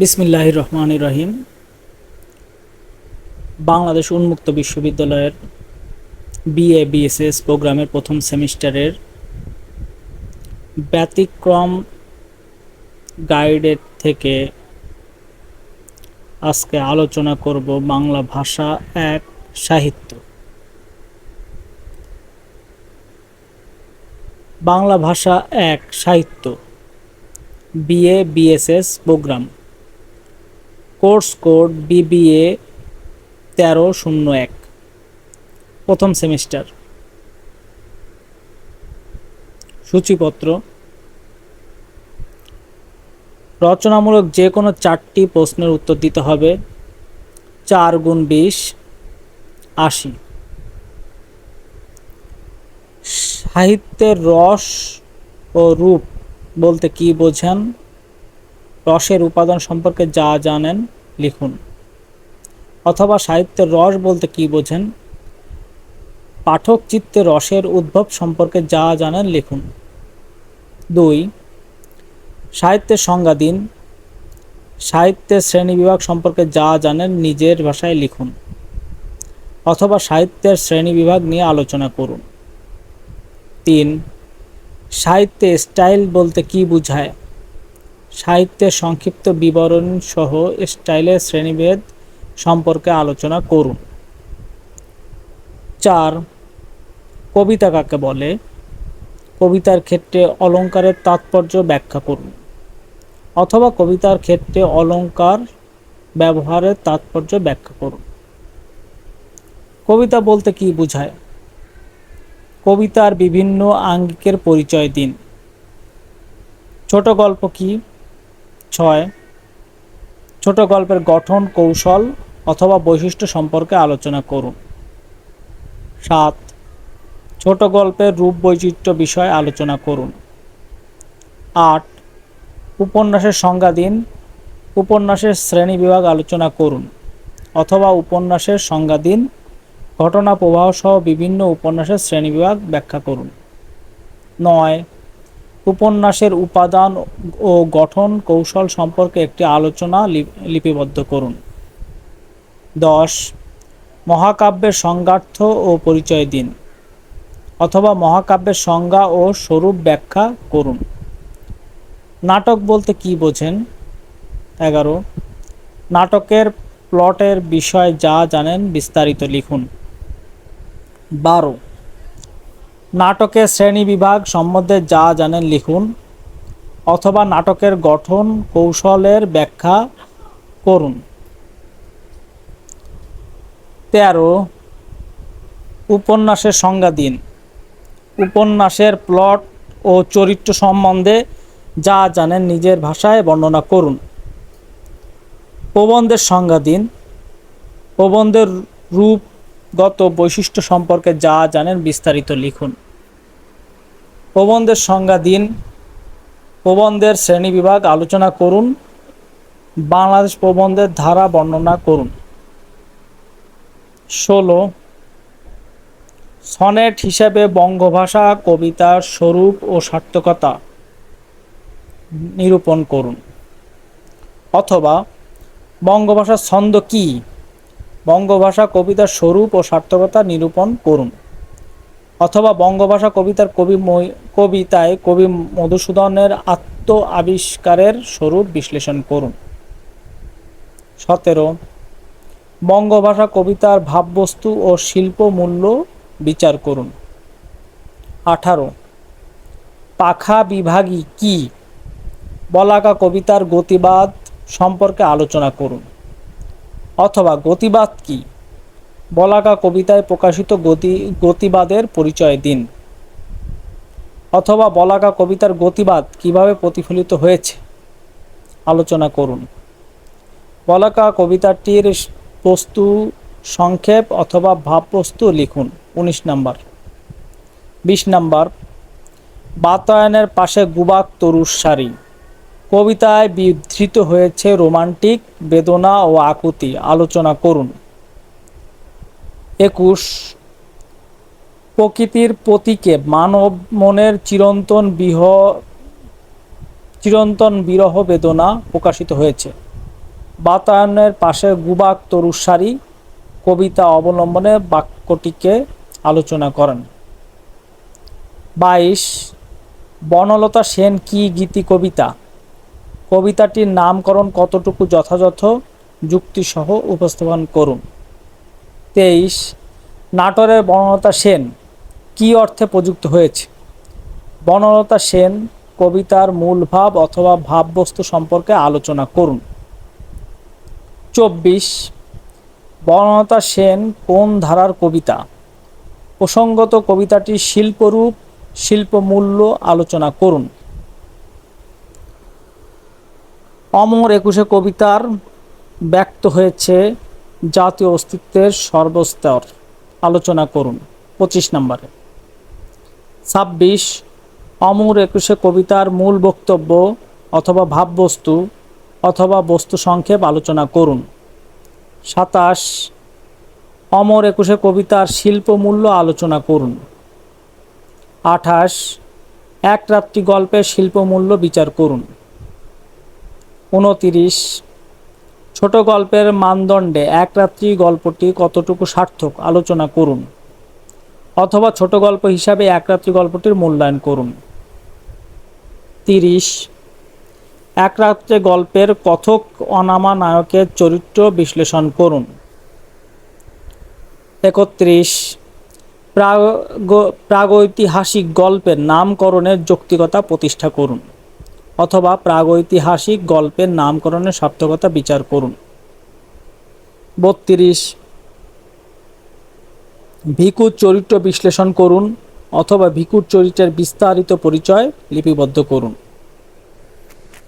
বিসমিল্লাহির রহমান রহিম। বাংলাদেশ উন্মুক্ত বিশ্ববিদ্যালয়ের বিএ বিএসএস প্রোগ্রামের প্রথম সেমিস্টারের ব্যতিক্রম গাইডের থেকে আজকে আলোচনা করব বাংলা ভাষা এক সাহিত্য। বাংলা ভাষা এক সাহিত্য। BA BSS program. Course code BBA তেরো শূন্য এক, প্রথম সেমিস্টার। সূচিপত্র। রচনামূলক যে কোনো চারটি প্রশ্নের উত্তর দিতে হবে। চার গুণ বিশ, আশি। সাহিত্যের রস ও রূপ বলতে কি বোঝেন? রসের উপাদান সম্পর্কে যা জানেন, লিখুন। অথবা সাহিত্যের রস বলতে কি বোঝেন? পাঠক চিত্তে রসের উদ্ভব সম্পর্কে যা জানেন, লিখুন। দুই, সাহিত্যের সংজ্ঞা দিন। সাহিত্যের শ্রেণীবিভাগ সম্পর্কে যা জানেন, নিজের ভাষায় লিখুন। অথবা সাহিত্যের শ্রেণীবিভাগ নিয়ে আলোচনা করুন। তিন, সাহিত্যে স্টাইল বলতে কি বোঝায়? সাহিত্যের সংক্ষিপ্ত বিবরণ সহ স্টাইলের শ্রেণীভেদ সম্পর্কে আলোচনা করুন। চার, কবিতা কাকে বলে? কবিতার ক্ষেত্রে অলঙ্কারের তাৎপর্য ব্যাখ্যা করুন। অথবা কবিতার ক্ষেত্রে অলঙ্কার ব্যবহারের তাৎপর্য ব্যাখ্যা করুন। কবিতা বলতে কি বোঝায়? কবিতার বিভিন্ন আঙ্গিকের পরিচয় দিন। ছোট গল্প কি? ছয়, ছোট গল্পের গঠন, কৌশল অথবা বৈশিষ্ট্য সম্পর্কে আলোচনা করুন। সাত, ছোট গল্পের রূপ বৈচিত্র্য বিষয়ে আলোচনা করুন। আট, উপন্যাসের সংজ্ঞা দিন, উপন্যাসের শ্রেণি বিভাগ আলোচনা করুন অথবা উপন্যাসের সংজ্ঞা দিন, ঘটনা প্রবাহ সহ বিভিন্ন উপন্যাসের শ্রেণীবিভাগ ব্যাখ্যা করুন। নয় উপন্যাসের উপাদান ও গঠন কৌশল সম্পর্কে একটি আলোচনা লিপিবদ্ধ করুন। দশ, মহাকাব্যের সংজ্ঞার্থ ও পরিচয় দিন, অথবা মহাকাব্যের সংজ্ঞা ও স্বরূপ ব্যাখ্যা করুন। নাটক বলতে কি বোঝেন? এগারো, নাটকের প্লটের বিষয় যা জানেন বিস্তারিত লিখুন। বারো নাটকের শ্রেণি বিভাগ সম্বন্ধে যা জানেন লিখুন, অথবা নাটকের গঠন, কৌশলের ব্যাখ্যা করুন। তেরো, উপন্যাসের সংজ্ঞা দিন। উপন্যাসের প্লট ও চরিত্র সম্বন্ধে যা জানেন নিজের ভাষায় বর্ণনা করুন। প্রবন্ধের সংজ্ঞা দিন। প্রবন্ধের রূপগত বৈশিষ্ট্য সম্পর্কে যা জানেন বিস্তারিত লিখুন। প্রবন্ধের সংজ্ঞা দিন। প্রবন্ধের শ্রেণীবিভাগ আলোচনা করুন। বাংলাদেশ প্রবন্ধের ধারা বর্ণনা করুন। ষোলো। সনেট হিসেবে বঙ্গভাষা কবিতার স্বরূপ ও সার্থকতা নিরূপণ করুন। অথবা বঙ্গভাষার ছন্দ কি? বঙ্গভাষা কবিতার স্বরূপ ও সার্থকতা নিরূপণ করুন। অথবা বঙ্গভাষা কবিতার কবি কবিতায় কবি মধুসূদনের আত্ম আবিষ্কারের স্বরূপ বিশ্লেষণ করুন। সতেরো, বঙ্গভাষা কবিতার ভাববস্তু ও শিল্প মূল্য বিচার করুন। আঠারো, পাখা বিভাগী কি? বলাকা কবিতার গতিবাদ সম্পর্কে আলোচনা করুন। অথবা গতিবাদ কি? বলাকা কবিতায় প্রকাশিত গতি, গতিবাদের পরিচয় দিন। অথবা বলাকা কবিতার গতিবাদ কীভাবে প্রতিফলিত হয়েছে? আলোচনা করুন। বলাকা কবিতাটির বস্তু সংক্ষেপ অথবা ভাববস্তু লিখুন। উনিশ নাম্বার। বিশ নাম্বার। বাতায়নের পাশে গুবাক তরুর সারি। কবিতায় বিধৃত হয়েছে রোমান্টিক বেদনা ও আকুতি। আলোচনা করুন। একুশ, প্রকৃতির প্রতীকে মানব মনের চিরন্তন বিহ, চিরন্তন বিরহ বেদনা প্রকাশিত হয়েছে। বাতায়নের পাশে গুবাক তরুর কবিতা অবলম্বনে বাক্যটিকে আলোচনা করেন। বাইশ, বনলতা সেন কি গীতি কবিতা? কবিতাটির নামকরণ কতটুকু যথাযথ যুক্তিসহ উপস্থাপন করুন। তেইশ, নাটোরের বনলতা সেন কি অর্থে প্রযুক্ত হয়েছে? বনলতা সেন কবিতার মূল ভাব অথবা ভাববস্তু সম্পর্কে আলোচনা করুন। চব্বিশ, বনলতা সেন কোন ধারার কবিতা? প্রসঙ্গত কবিতাটির শিল্পরূপ, শিল্পমূল্য আলোচনা করুন। অমর একুশে কবিতার ব্যক্ত হয়েছে জাতীয় অস্তিত্বের সর্বস্তর। আলোচনা করুন, পঁচিশ নম্বরে। ছাব্বিশ, অমর একুশে কবিতার মূল বক্তব্য অথবা ভাববস্তু অথবা বস্তু সংক্ষেপ আলোচনা করুন। সাতাশ, অমর একুশে কবিতার শিল্পমূল্য আলোচনা করুন। আঠাশ, এক রাত্রি গল্পের শিল্পমূল্য বিচার করুন। উনতিরিশ। ছোট গল্পের মানদণ্ডে এক রাত্রি গল্পটি কতটুকু সার্থক আলোচনা করুন, অথবা ছোট গল্প হিসাবে এক রাত্রি গল্পটির মূল্যায়ন করুন। তিরিশ। এক রাত্রে গল্পের কথক অনামা নায়কের চরিত্র বিশ্লেষণ করুন। একত্রিশ। প্রাগ- প্রাগৈতিহাসিক গল্পের নামকরণের যৌক্তিকতা প্রতিষ্ঠা করুন। অথবা প্রাগৈতিহাসিক গল্পের নামকরণের সার্থকতা বিচার করুন। বত্রিশ। ভিকুর চরিত্র বিশ্লেষণ করুন অথবা ভিকুর চরিত্রের বিস্তারিত পরিচয় লিপিবদ্ধ করুন।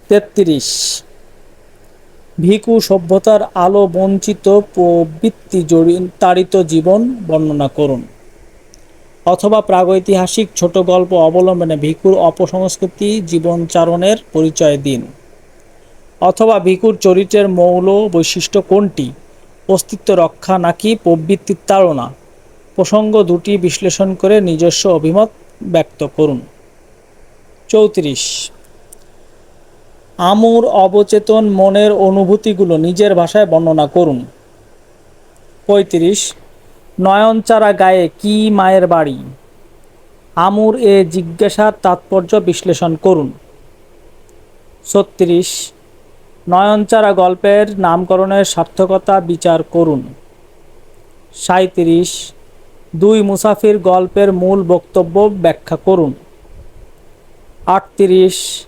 তেত্রিশ। ভিকু সভ্যতার আলো বঞ্চিত প্রবৃত্তি তাড়িত জীবন বর্ণনা করুন। অথবা প্রাগৈতিহাসিক ছোট গল্প অবলম্বনে ভিকুর অপসংস্কৃতি জীবনচারণের পরিচয় দিন। অথবা ভিকুর চরিত্রের মৌল বৈশিষ্ট্য কোনটি? অস্তিত্ব রক্ষা নাকি প্রবৃত্তির তাড়না? প্রসঙ্গ দুটি বিশ্লেষণ করে নিজস্ব অভিমত ব্যক্ত করুন। চৌত্রিশ। আমুর অবচেতন মনের অনুভূতিগুলো নিজের ভাষায় বর্ণনা করুন। পঁয়ত্রিশ। নয়নচারা গায়ে কি মায়ের বাড়ি? আমুর এ জিজ্ঞাসার তাৎপর্য বিশ্লেষণ করুন। ছত্রিশ, নয়নচারা গল্পের নামকরণের সার্থকতা বিচার করুন। সাঁত্রিশ দুই মুসাফির গল্পের মূল বক্তব্য ব্যাখ্যা করুন। আটত্রিশ,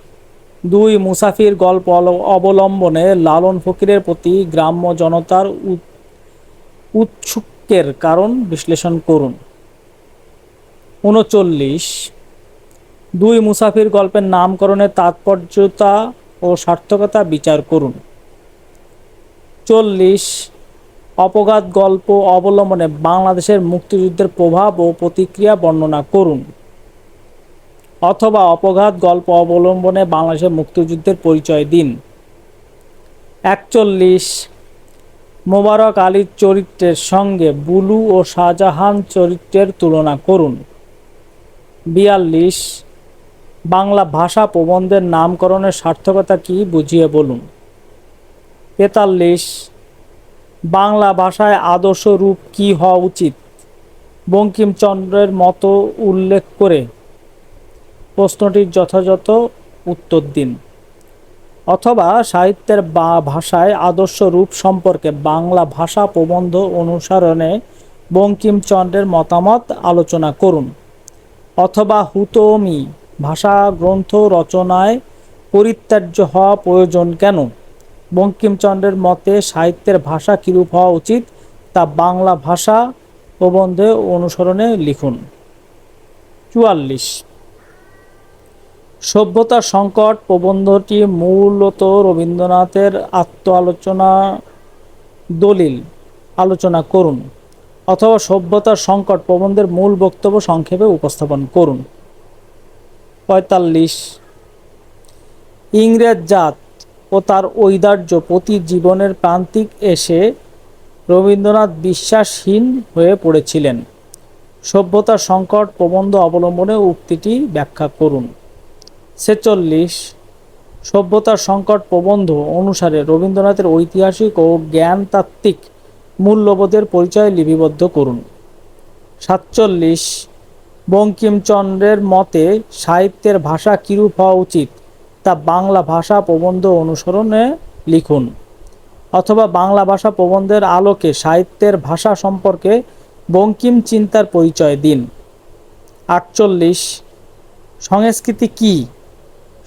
দুই মুসাফির গল্প অবলম্বনে লালন ফকিরের প্রতি গ্রাম্য জনতার উৎ- উৎসুকের কারণ বিশ্লেষণ করুন। উনচল্লিশ, দুই মুসাফির গল্পের নামকরণের তাৎপর্যতা ও সার্থকতা বিচার করুন। চল্লিশ, অপঘাত গল্প অবলম্বনে বাংলাদেশের মুক্তিযুদ্ধের প্রভাব ও প্রতিক্রিয়া বর্ণনা করুন। অথবা অপঘাত গল্প অবলম্বনে বাংলাদেশের মুক্তিযুদ্ধের পরিচয় দিন। একচল্লিশ মোবারক আলীর চরিত্রের সঙ্গে বুলু ও শাহজাহান চরিত্রের তুলনা করুন। বিয়াল্লিশ, বাংলা ভাষা প্রবন্ধের নামকরণের সার্থকতা কি বুঝিয়ে বলুন। তেতাল্লিশ, বাংলা ভাষায় আদর্শ রূপ কি হওয়া উচিত? বঙ্কিমচন্দ্রের মতো উল্লেখ করে প্রশ্নটির যথাযথ উত্তর দিন। অথবা সাহিত্যের বা ভাষায় আদর্শ রূপ সম্পর্কে বাংলা ভাষা প্রবন্ধ অনুসরণে বঙ্কিমচন্দ্রের মতামত আলোচনা করুন। অথবা হুতমি ভাষা গ্রন্থ রচনায় পরিত্যাজ্য হওয়া প্রয়োজন কেন? বঙ্কিমচন্দ্রের মতে সাহিত্যের ভাষা কীরূপ হওয়া উচিত তা বাংলা ভাষা প্রবন্ধে অনুসরণে লিখুন। চুয়াল্লিশ সভ্যতার সংকট প্রবন্ধটি মূলত রবীন্দ্রনাথের আত্ম আলোচনা দলিল আলোচনা করুন অথবা সভ্যতার সংকট প্রবন্ধের মূল বক্তব্য সংক্ষেপে উপস্থাপন করুন। পঁয়তাল্লিশ। ইংরেজ জাত ও তার ঐদার্য প্রতি জীবনের প্রান্তিক এসে রবীন্দ্রনাথ বিশ্বাসহীন হয়ে পড়েছিলেন। সভ্যতার সংকট প্রবন্ধ অবলম্বনে উক্তিটি ব্যাখ্যা করুন। ছেচল্লিশ, সভ্যতার সংকট প্রবন্ধ অনুসারে রবীন্দ্রনাথের ঐতিহাসিক ও জ্ঞানতাত্ত্বিক মূল্যবোধের পরিচয় লিপিবদ্ধ করুন। সাতচল্লিশ, বঙ্কিমচন্দ্রের মতে সাহিত্যের ভাষা কিরূপ হওয়া উচিত তা বাংলা ভাষা প্রবন্ধ অনুসরণে লিখুন, অথবা বাংলা ভাষা প্রবন্ধের আলোকে সাহিত্যের ভাষা সম্পর্কে বঙ্কিম চিন্তার পরিচয় দিন। আটচল্লিশ, সংস্কৃতি কি?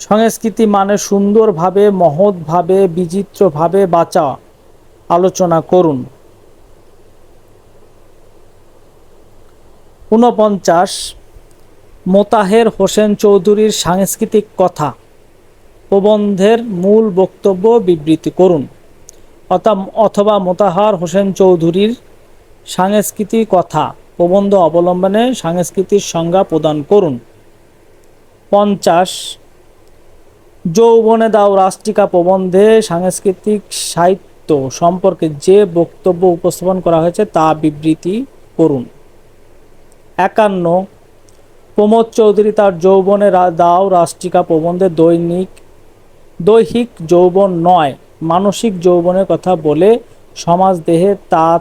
সংস্কৃতি মানে সুন্দরভাবে, মহৎভাবে, বিচিত্রভাবে বাঁচা। আলোচনা করুন। ঊনপঞ্চাশ, মোতাহের হোসেন চৌধুরীর সাংস্কৃতিক কথা। প্রবন্ধের মূল বক্তব্য বিবৃতি করুন। অথবা মোতাহার হোসেন চৌধুরীর সাংস্কৃতিক কথা। প্রবন্ধ অবলম্বনে সাংস্কৃতিক সংজ্ঞা প্রদান করুন। পঞ্চাশ যৌবনে দাও রাষ্ট্রিকা প্রবন্ধে সাংস্কৃতিক সাহিত্য সম্পর্কে যে বক্তব্য উপস্থাপন করা হয়েছে তা বিবৃতি করুন। একান্ন, প্রমোদ চৌধুরী তার যৌবনে দাও রাষ্ট্রিকা প্রবন্ধে দৈনিক, দৈহিক যৌবন নয়, মানসিক যৌবনের কথা বলে সমাজ দেহে তা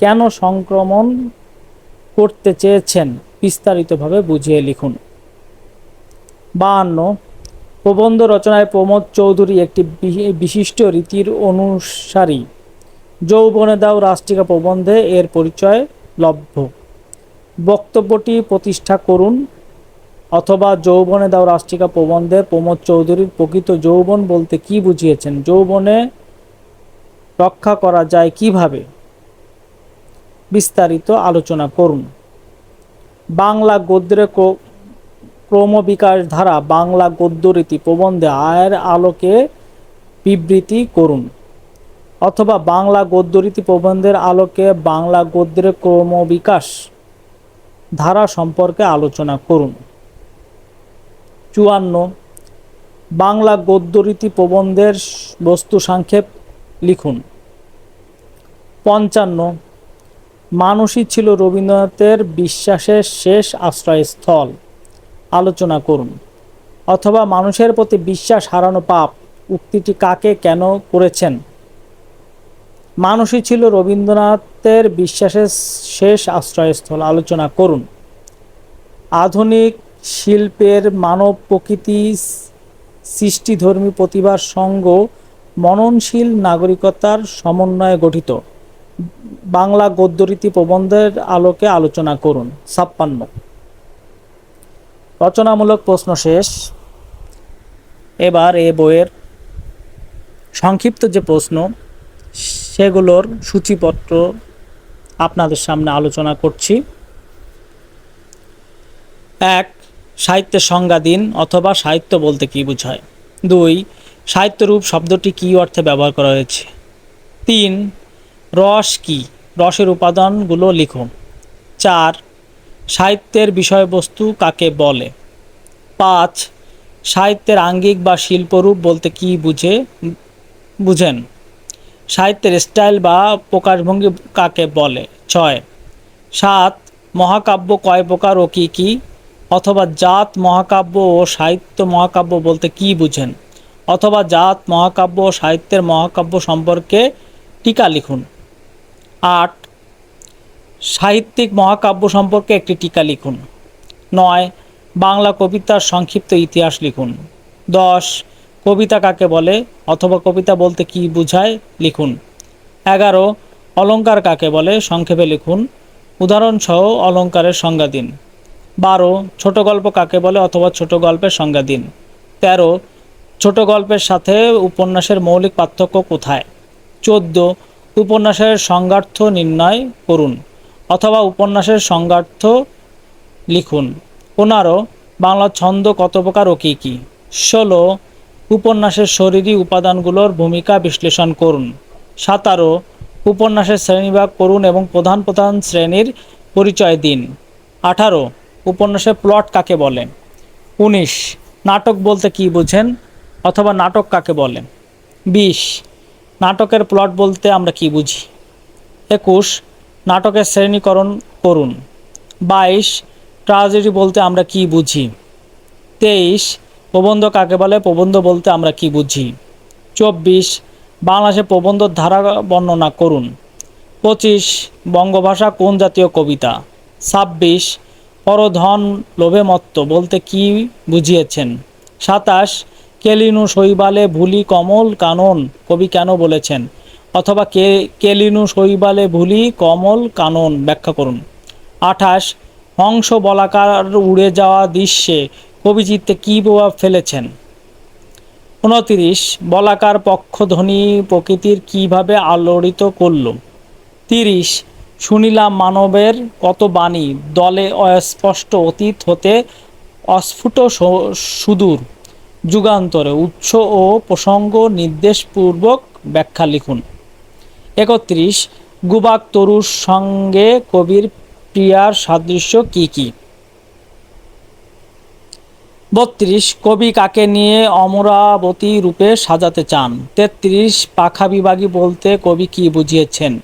কেন সংক্রমণ করতে চেয়েছেন বিস্তারিতভাবে বুঝিয়ে লিখুন। বাহান্ন প্রবন্ধ রচনায় প্রমোদ চৌধুরী একটি বিশিষ্ট রীতির অনুসারী। যৌবনে দাও রাষ্ট্রিকা প্রবন্ধে এর পরিচয় লভ্য। বক্তব্যটি প্রতিষ্ঠা করুন অথবা যৌবনে দাও রাষ্ট্রিকা প্রবন্ধে প্রমোদ চৌধুরীর প্রকৃত যৌবন বলতে কি বুঝিয়েছেন? যৌবনে রক্ষা করা যায় কীভাবে? বিস্তারিত আলোচনা করুন। বাংলা গদ্যের ক্রমবিকাশ ধারা বাংলা গদ্যরীতি প্রবন্ধে আয়ের আলোকে বিবৃতি করুন। অথবা বাংলা গদ্যরীতি প্রবন্ধের আলোকে বাংলা গদ্যের ক্রমবিকাশ ধারা সম্পর্কে আলোচনা করুন। চুয়ান্ন। বাংলা গদ্যরীতি প্রবন্ধের বস্তু সংক্ষেপ লিখুন। পঞ্চান্ন। মানুষই ছিল রবীন্দ্রনাথের বিশ্বাসের শেষ আশ্রয়স্থল। আলোচনা করুন। অথবা মানুষের প্রতি বিশ্বাস হারানো পাপ উক্তিটি কাকে কেন করেছেন? মানুষই ছিল রবীন্দ্রনাথের বিশ্বাসের শেষ আশ্রয়স্থল। আলোচনা করুন। আধুনিক শিল্পের মানব প্রকৃতি সৃষ্টিধর্মী প্রতিভার সঙ্গ মননশীল নাগরিকতার সমন্বয়ে গঠিত। বাংলা গদ্যরীতি প্রবন্ধের আলোকে আলোচনা করুন। ছাপ্পান্ন। রচনামূলক প্রশ্ন শেষ। এবার এ বইয়ের সংক্ষিপ্ত যে প্রশ্ন, সেগুলোর সূচিপত্র আপনাদের সামনে আলোচনা করছি। এক, সাহিত্যের সংজ্ঞা দিন অথবা সাহিত্য বলতে কী বোঝায়? দুই, সাহিত্যরূপ শব্দটি কী অর্থে ব্যবহার করা হয়েছে? তিন, রস কি? রসের উপাদানগুলো লিখুন। চার সাহিত্যের বিষয়বস্তু কাকে বলে? পাঁচ, সাহিত্যের আঙ্গিক বা শিল্পরূপ বলতে কি বুঝে, বুঝেন? সাহিত্যের স্টাইল বা প্রকাশভঙ্গি কাকে বলে? ছয়, সাত, মহাকাব্য কয় প্রকার ও কী কী? অথবা জাত, মহাকাব্য ও সাহিত্য মহাকাব্য বলতে কি বুঝেন? অথবা জাত, মহাকাব্য ও সাহিত্যের মহাকাব্য সম্পর্কে টিকা লিখুন। আট সাহিত্যিক মহাকাব্য সম্পর্কে একটি টিকা লিখুন। নয়, বাংলা কবিতার সংক্ষিপ্ত ইতিহাস লিখুন। দশ, কবিতা কাকে বলে অথবা কবিতা বলতে কি বুঝায় লিখুন। এগারো, অলঙ্কার কাকে বলে সংক্ষেপে লিখুন। উদাহরণসহ অলঙ্কারের সংজ্ঞা দিন। বারো, ছোট গল্প কাকে বলে অথবা ছোট গল্পের সংজ্ঞা দিন। তেরো, ছোট গল্পের সাথে উপন্যাসের মৌলিক পার্থক্য কোথায়? চোদ্দ, উপন্যাসের সংজ্ঞার্থ নির্ণয় করুন। অথবা উপন্যাসের সংজ্ঞার্থ লিখুন। পনেরো বাংলা ছন্দ কত প্রকার ও কী কী? ষোলো, উপন্যাসের শরীরী উপাদানগুলোর ভূমিকা বিশ্লেষণ করুন। সাতারো, উপন্যাসের শ্রেণীভাগ করুন এবং প্রধান প্রধান শ্রেণির পরিচয় দিন। আঠারো, উপন্যাসের প্লট কাকে বলে? উনিশ, নাটক বলতে কি বোঝেন অথবা নাটক কাকে বলে? বিশ, নাটকের প্লট বলতে আমরা কি বুঝি? একুশ নাটকের শ্রেণীকরণ করুন। বাইশ, ট্রাজেডি বলতে আমরা কি বুঝি? তেইশ, প্রবন্ধ কাকে বলে? প্রবন্ধ বলতে আমরা কি বুঝি? চব্বিশ, বাংলাদেশে প্রবন্ধ ধারা বর্ণনা করুন। পঁচিশ, বঙ্গভাষা কোন জাতীয় কবিতা? ছাব্বিশ, পরধন লোভে মত্ত বলতে কি বুঝিয়েছেন? সাতাশ, কেলিনু শৈবালে ভুলি কমল কানন কবি কেন বলেছেন? অথবা কে, কেলিনু শৈবালে ভুলি কমল কানন ব্যাখ্যা করুন। আঠাশ, হংস বলাকার উড়ে যাওয়া দৃশ্যে কবি চিত্তে কী প্রভাব ফেলেছেন? উনতিরিশ বলাকার পক্ষধ্বনি প্রকৃতির কীভাবে আলোড়িত করল? তিরিশ, শুনিলাম মানবের কত বাণী, দলে অস্পষ্ট অতীত হতে অস্ফুট সুদূর। যুগান্তরে উৎস ও প্রসঙ্গ নির্দেশপূর্বক ব্যাখ্যা লিখুন। একত্রিশ, গুবাক তরুর সঙ্গে কবির প্রিয়ার সাদৃশ্য কি কি? বত্রিশ, কবি কাকে নিয়ে অমরাবতী রূপে সাজাতে চান? তেত্রিশ, পাখা বিভাগী বলতে কবি কি বুঝিয়েছেন?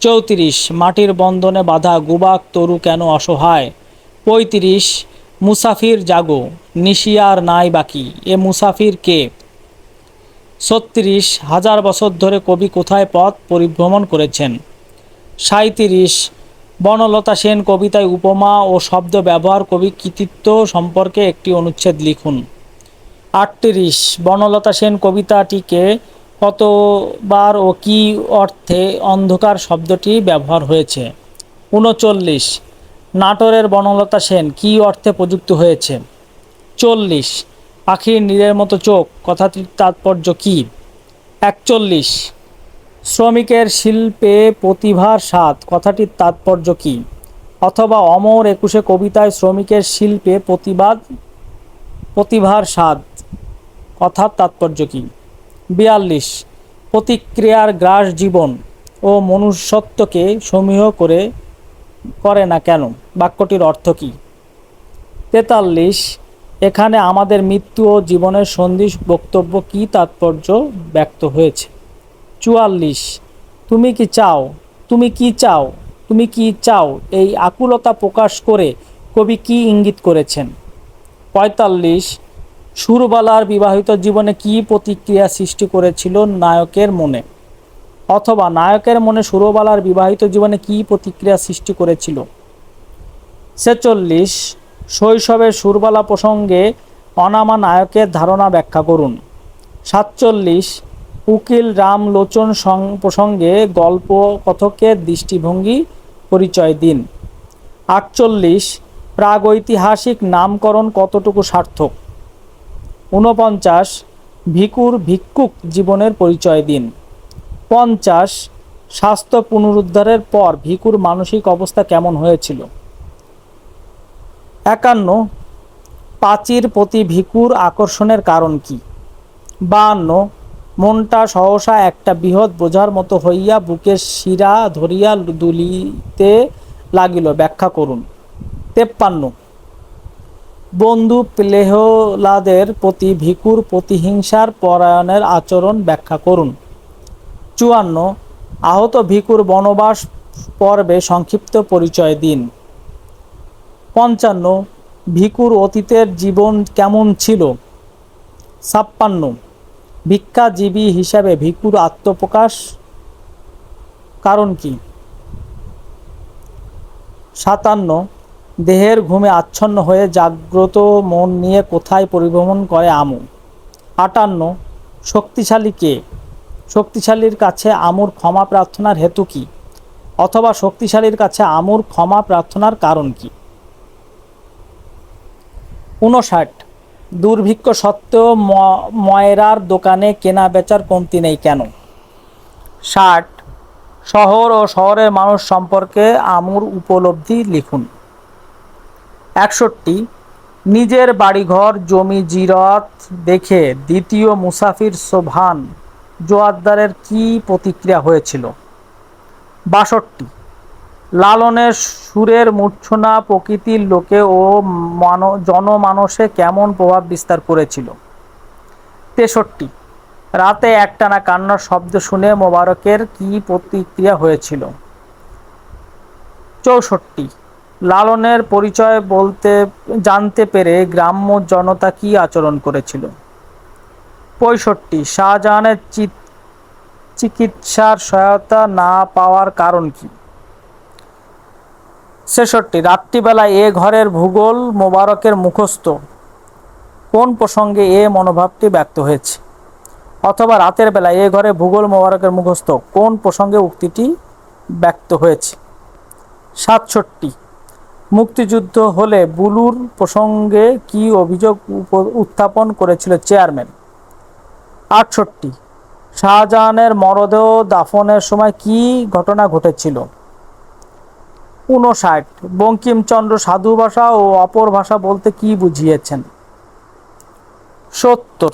চৌত্রিশ, মাটির বন্ধনে বাঁধা গুবাক তরু কেন অসহায়? পঁয়ত্রিশ, মুসাফির জাগো, নিশিয়ার নাই বাকি, এ মুসাফির কে? ছত্রিশ হাজার বছর ধরে কবি কোথায় পথ পরিভ্রমণ করেছেন? সাঁইত্রিশ, বনলতা সেন কবিতায় উপমা ও শব্দ ব্যবহার কবি কৃতিত্ব সম্পর্কে একটি অনুচ্ছেদ লিখুন। আটত্রিশ, বনলতা সেন কবিতাটিকে কতবার ও কী অর্থে অন্ধকার শব্দটি ব্যবহার হয়েছে? উনচল্লিশ, নাটোরের বনলতা সেন কী অর্থে প্রযুক্ত হয়েছে? চল্লিশ পাখির নীরের মতো চোখ, কথাটির তাৎপর্য কী? একচল্লিশ। শ্রমিকের শিল্পে প্রতিভার স্বাদ, কথাটির তাৎপর্য কী? অথবা অমর একুশে কবিতায় শ্রমিকের শিল্পে প্রতিবাদ, প্রতিভার স্বাদ, কথার তাৎপর্য কী? বিয়াল্লিশ। প্রতিক্রিয়ার গ্রাস জীবন ও মনুষ্যত্বকে সমীহ করে করে না কেন? বাক্যটির অর্থ কী? তেতাল্লিশ। এখানে আমাদের মৃত্যু ও জীবনের সন্ধিস বক্তব্য কী তাৎপর্য ব্যক্ত হয়েছে? চুয়াল্লিশ, তুমি কি চাও? তুমি কি চাও? তুমি কি চাও? এই আকুলতা প্রকাশ করে কবি কি ইঙ্গিত করেছেন? পঁয়তাল্লিশ, সুরবালার বিবাহিত জীবনে কি প্রতিক্রিয়া সৃষ্টি করেছিল নায়কের মনে? অথবা নায়কের মনে সুরবালার বিবাহিত জীবনে কি প্রতিক্রিয়া সৃষ্টি করেছিল? ছেচল্লিশ শৈশবের সুরবালা প্রসঙ্গে অনামা নায়কের ধারণা ব্যাখ্যা করুন। সাতচল্লিশ, উকিল রামলোচন সং- প্রসঙ্গে গল্প কথকের দৃষ্টিভঙ্গি পরিচয় দিন। আটচল্লিশ, প্রাগৈতিহাসিক নামকরণ কতটুকু সার্থক? ঊনপঞ্চাশ, ভিকুর ভিক্ষুক জীবনের পরিচয় দিন। পঞ্চাশ, স্বাস্থ্য পুনরুদ্ধারের পর ভিকুর মানসিক অবস্থা কেমন হয়েছিল? একান্ন পাচির প্রতি ভিকুর আকর্ষণের কারণ কি? বাহান্ন মনটা সহসা একটা বৃহৎ বোঝার মতো হইয়া বুকের শিরা ধরিয়া দুলিতে লাগিল, ব্যাখ্যা করুন। তেপ্পান্ন বন্ধু প্লেহলাদের প্রতি ভিকুর প্রতিহিংসার পরায়ণের আচরণ ব্যাখ্যা করুন। চুয়ান্ন আহত ভিকুর বনবাস পর্বে সংক্ষিপ্ত পরিচয় দিন। পঞ্চান্ন ভিকুর অতীতের জীবন কেমন ছিল? ছাপ্পান্ন, ভিক্ষাজীবী হিসাবে ভিকুর আত্মপ্রকাশ কারণ কি? সাতান্ন, দেহের ঘুমে আচ্ছন্ন হয়ে জাগ্রত মন নিয়ে কোথায় পরিভ্রমণ করে আমু? আটান্ন, শক্তিশালী কে? শক্তিশালীর কাছে আমুর ক্ষমা প্রার্থনার হেতু কি? অথবা শক্তিশালীর কাছে আমুর ক্ষমা প্রার্থনার কারণ কি? উনষাট দুর্ভিক্ষ সত্ত্বেও ময়রার দোকানে কেনা বেচার কমতি নেই কেন? ষাট। শহর ও শহরের মানুষ সম্পর্কে আমুর উপলব্ধি লিখুন। একষট্টি। নিজের বাড়িঘর, জমি, জিরত দেখে দ্বিতীয় মুসাফির সোভান জোয়ারদারের কি প্রতিক্রিয়া হয়েছিল? বাষট্টি। লালনের সুরের মূর্ছনা প্রকৃতির লোকে ও মান, জনমানসে কেমন প্রভাব বিস্তার করেছিল? তেষট্টি। রাতে একটানা কান্নার শব্দ শুনে মোবারকের কি প্রতিক্রিয়া হয়েছিল? চৌষট্টি। লালনের পরিচয় বলতে, জানতে পেরে গ্রাম্য জনতা কি আচরণ করেছিল? পঁয়ষট্টি। শাহজাহানের চিকিৎসার সহায়তা না পাওয়ার কারণ কি? ছেষট্টি, রাত্রিবেলায় এ ঘরের ভূগোল মোবারকের মুখস্থ। কোন প্রসঙ্গে এ মনোভাবটি ব্যক্ত হয়েছে? অথবা রাতের বেলা এ ঘরে ভূগোল মোবারকের মুখস্থ, কোন প্রসঙ্গে উক্তিটি ব্যক্ত হয়েছে? সাতষট্টি, মুক্তিযুদ্ধ হলে বুলুর প্রসঙ্গে কি অভিযোগ উত্থাপন করেছিল চেয়ারম্যান? আটষট্টি, শাহজাহানের মরদেহ দাফনের সময় কি ঘটনা ঘটেছিল? উনষাট বঙ্কিমচন্দ্র সাধু ভাষা ও অপর ভাষা বলতে কি বুঝিয়েছেন? সত্তর।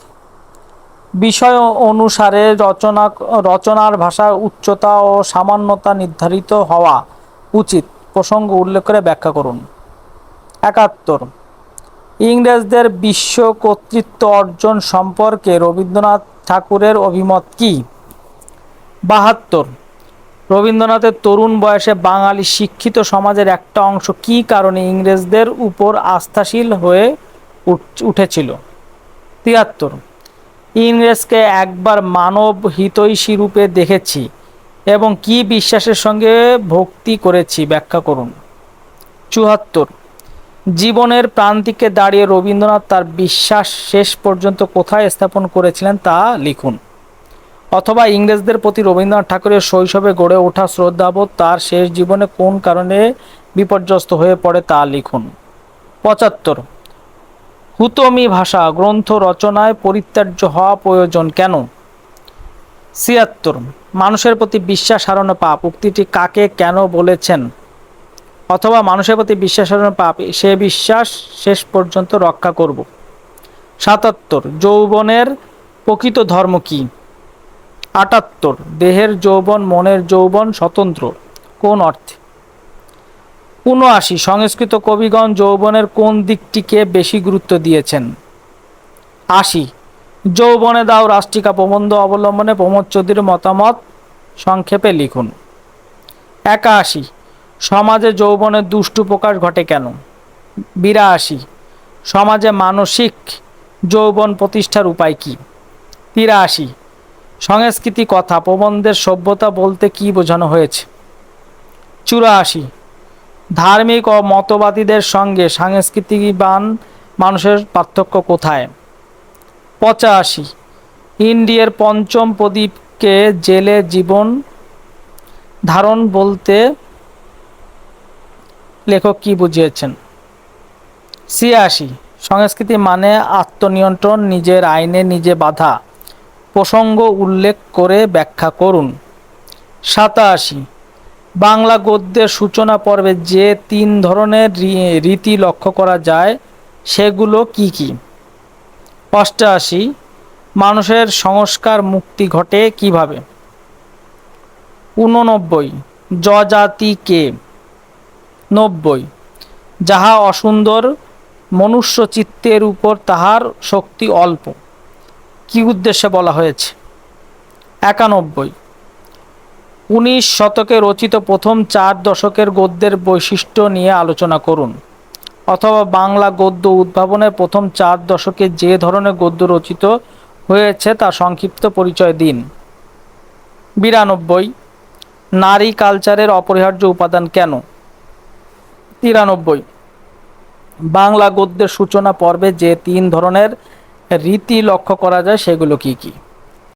বিষয় অনুসারে রচনা, রচনার ভাষার উচ্চতা ও সামান্যতা নির্ধারিত হওয়া উচিত প্রসঙ্গ উল্লেখ করে ব্যাখ্যা করুন। একাত্তর। ইংরেজদের বিশ্ব কর্তৃত্ব অর্জন সম্পর্কে রবীন্দ্রনাথ ঠাকুরের অভিমত কি? বাহাত্তর। রবীন্দ্রনাথের তরুণ বয়সে বাঙালি শিক্ষিত সমাজের একটা অংশ কী কারণে ইংরেজদের উপর আস্থাশীল হয়ে উঠ- উঠেছিল? তিয়াত্তর। ইংরেজকে একবার মানব হিতৈষী রূপে দেখেছি এবং কি বিশ্বাসের সঙ্গে ভক্তি করেছি ব্যাখ্যা করুন। চুয়াত্তর। জীবনের প্রান্তিকে দাঁড়িয়ে রবীন্দ্রনাথ তার বিশ্বাস শেষ পর্যন্ত কোথায় স্থাপন করেছিলেন তা লিখুন। অথবা ইংরেজদের প্রতি রবীন্দ্রনাথ ঠাকুরের শৈশবে গড়ে ওঠা শ্রদ্ধাবোধ তার শেষ জীবনে কোন কারণে বিপর্যস্ত হয়ে পড়ে তা লিখুন। পঁচাত্তর, হুতমি ভাষা গ্রন্থ রচনায় পরিত্যাজ্য হওয়া প্রয়োজন কেন? ছিয়াত্তর, মানুষের প্রতি বিশ্বাস হারানো পাপ, উক্তিটি কাকে কেন বলেছেন? অথবা মানুষের প্রতি বিশ্বাস হারানো পাপ, সে বিশ্বাস শেষ পর্যন্ত রক্ষা করব। সাতাত্তর, যৌবনের প্রকৃত ধর্ম কি? আটাত্তর, দেহের যৌবন, মনের যৌবন স্বতন্ত্র। কোন অর্থে? উনআশি সংস্কৃত কবিগণ যৌবনের কোন দিকটিকে বেশি গুরুত্ব দিয়েছেন? আশি, যৌবনে দাও রাষ্ট্রিকা প্রবন্ধ অবলম্বনে প্রমোদ চৌধুরীর মতামত সংক্ষেপে লিখুন। একাশি, সমাজে যৌবনের দুষ্টু প্রকাশ ঘটে কেন? বিরাশি, সমাজে মানসিক যৌবন প্রতিষ্ঠার উপায় কি? তিরাশি সংস্কৃতি কথা, প্রবন্ধের সভ্যতা বলতে কি বোঝানো হয়েছে? চুরাশি। ধার্মিক ও মতবাদীদের সঙ্গে সাংস্কৃতিকবান মানুষের পার্থক্য কোথায়? পঁচাশি। ইন্ডিয়ার পঞ্চম প্রদীপকে জেলে জীবন ধারণ বলতে লেখক কি বুঝিয়েছেন? ছিয়াশি। সংস্কৃতি মানে আত্মনিয়ন্ত্রণ, নিজের আইনে নিজে বাধা। প্রসঙ্গ উল্লেখ করে ব্যাখ্যা করুন। সাতাশি, বাংলা গদ্যের সূচনা পর্বে যে তিন ধরনের রীতি লক্ষ্য করা যায়, সেগুলো কি কি? অষ্টআশি মানুষের সংস্কার মুক্তি ঘটে কীভাবে? উননব্বই যজাতিকে নব্বই, যাহা অসুন্দর মনুষ্য চিত্তের উপর তাহার শক্তি অল্প। কি উদ্দেশ্যে বলা হয়েছে? একানব্বই। উনিশ শতকে রচিত প্রথম চার দশকের গদ্যের বৈশিষ্ট্য নিয়ে আলোচনা করুন। অথবা বাংলা গদ্য উদ্ভাবনের প্রথম চার দশকে যে ধরনের গদ্য রচিত হয়েছে তা সংক্ষিপ্ত পরিচয় দিন। বিরানব্বই। নারী কালচারের অপরিহার্য উপাদান কেন? তিরানব্বই। বাংলা গদ্যের সূচনা পর্বে যে তিন ধরনের রীতি লক্ষ্য করা যায় সেগুলো কি কি?